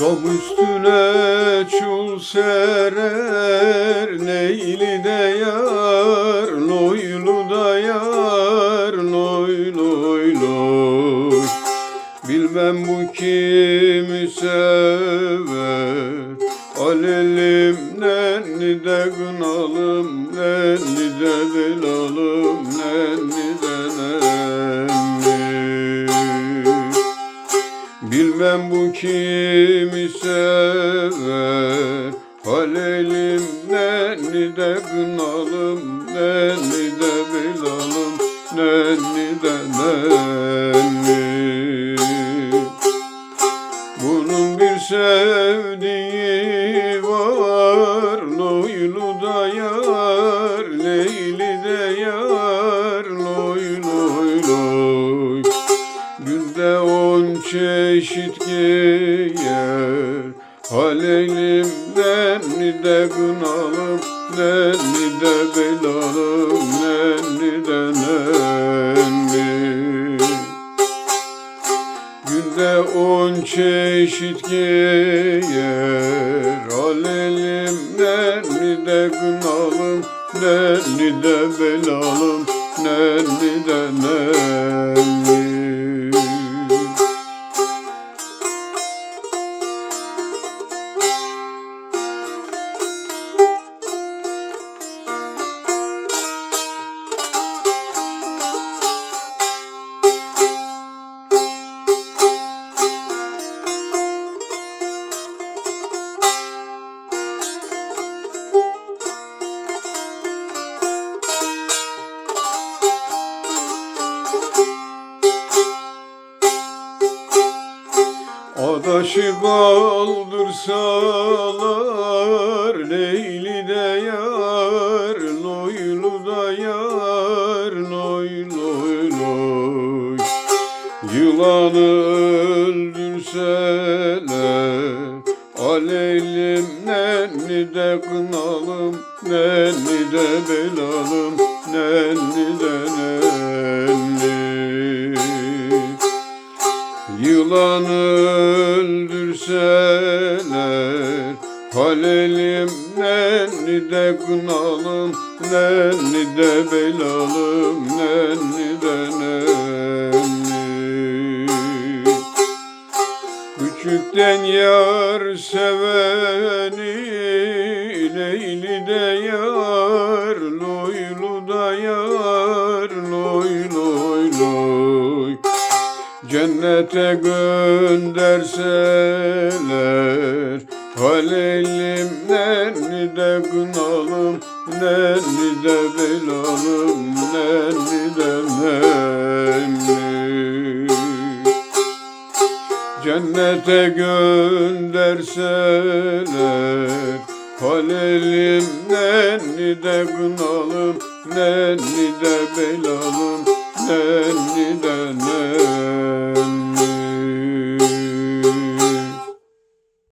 Dam üstüne çul serer Neyli de yar Loylu da yar Loy loy loy Bilmem bu kimi sever Alelim nenni de gınalım Nenni de belalım Kimi sever Halelim nenni de gınalım Nenni de belalım Nenni de nenni Bunun bir sevdiği giyer Halelim nenni de gınalım Nenni de belalım Nenni de nenni Günde on çeşit giyer Alelim nenni de gınalım Nenni de belalım Nenni de nenni Adaşı kaldırsalar Leyli de yar Loylu da yar Loy loy loy Yılanı öldürseler Aleylim nenni de kınalım Nenni de belalım Nenni de nenni öldürseler Halelim nenni de kınalım Nenni de belalım Nenni de nenni Küçükten yar seveni Cennete gönderseler Halelim nenni de gınalım Nenni de belalım Nenni de nenni Cennete gönderseler Halelim nenni de gınalım Nenni de belalım